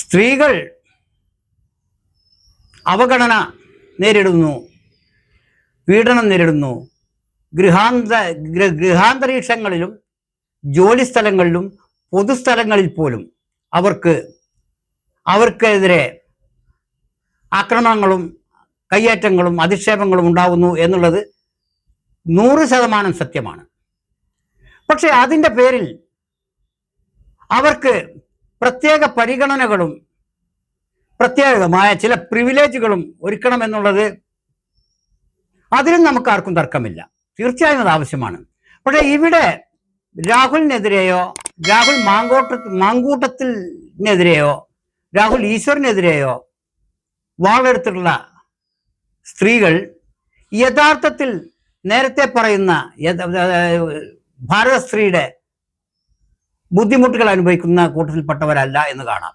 സ്ത്രീകൾ അവഗണന നേരിടുന്നു പീഡനം നേരിടുന്നു. ഗൃഹാന്ത ഗൃഹാന്തരീക്ഷങ്ങളിലും ജോലിസ്ഥലങ്ങളിലും പൊതുസ്ഥലങ്ങളിൽ പോലും അവർക്ക് അവർക്കെതിരെ ആക്രമണങ്ങളും കയ്യേറ്റങ്ങളും അധിക്ഷേപങ്ങളും ഉണ്ടാകുന്നു എന്നുള്ളത് നൂറ് ശതമാനം സത്യമാണ്. പക്ഷേ അതിന്റെ പേരിൽ അവർക്ക് പ്രത്യേക പരിഗണനകളും പ്രത്യേകമായ ചില പ്രിവിലേജുകളും ഒരുക്കണം എന്നുള്ളത് അതിലും നമുക്ക് ആർക്കും തർക്കമില്ല. തീർച്ചയായും അത് ആവശ്യമാണ്. പക്ഷെ ഇവിടെ രാഹുലിനെതിരെയോ രാഹുൽ മാങ്കോട്ട മാങ്കൂട്ടത്തിനെതിരെയോ രാഹുൽ ഈശ്വറിനെതിരെയോ വാളെടുത്തിട്ടുള്ള സ്ത്രീകൾ യഥാർത്ഥത്തിൽ നേരത്തെ പറയുന്ന ഭാരത സ്ത്രീയുടെ ബുദ്ധിമുട്ടുകൾ അനുഭവിക്കുന്ന കൂട്ടത്തിൽപ്പെട്ടവരല്ല എന്ന് കാണാം.